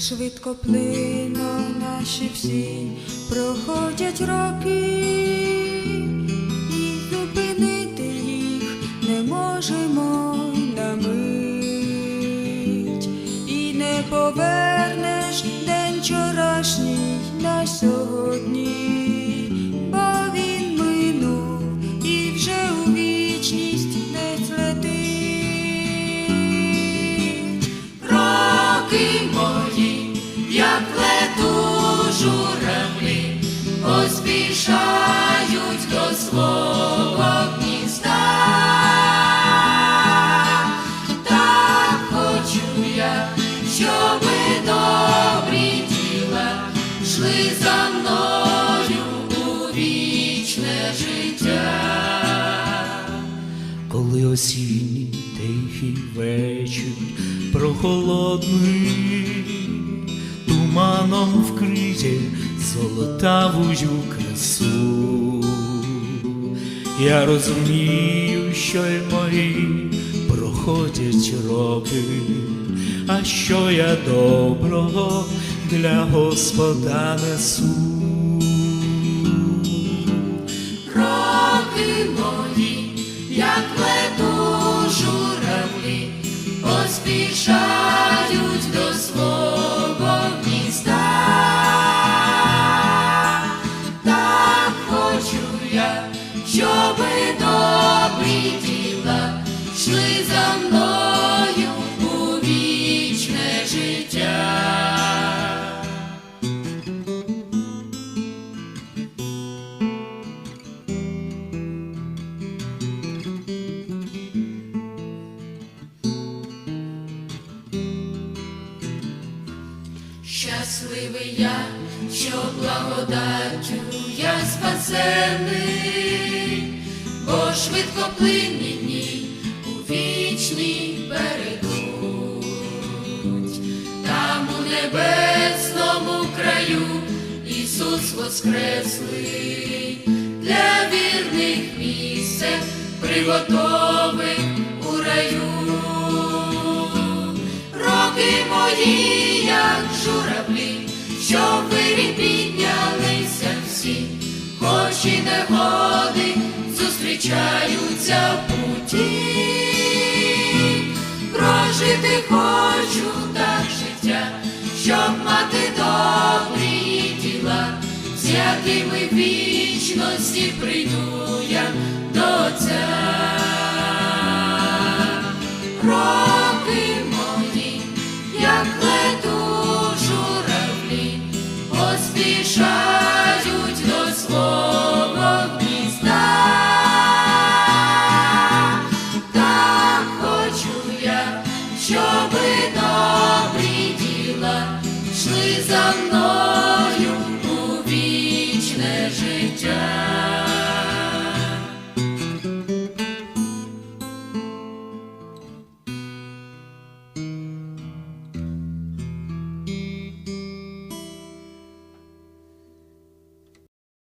Швидко плино наші всі. Проходять роки, і зупинити їх не можемо на мить, і не повернеш день вчорашній на сьогодні, поспішають до свого гнізда. Так хочу я, щоби добрі діла йшли за мною у вічне життя. коли осінній тихий вечір прохолодний, туманом вкриє золотавую красу. Я розумію, що й мої проходять роки, а що я доброго для Господа несу. Роки мої, як лету журавлі, поспішають діла за мною у вічне життя. Щасливий я, що благодаттю я спасений, бо швидко плинні Ісус воскреслий, для вірних місце приготовив у раю. Роки мої, як журавлі, що вирі піднялися всі, хоч і негоди зустрічаються в путі. Прожити хочу так життя, щоб якими вічності прийду я до Отця. Роки мої, як лету журавлі, поспішають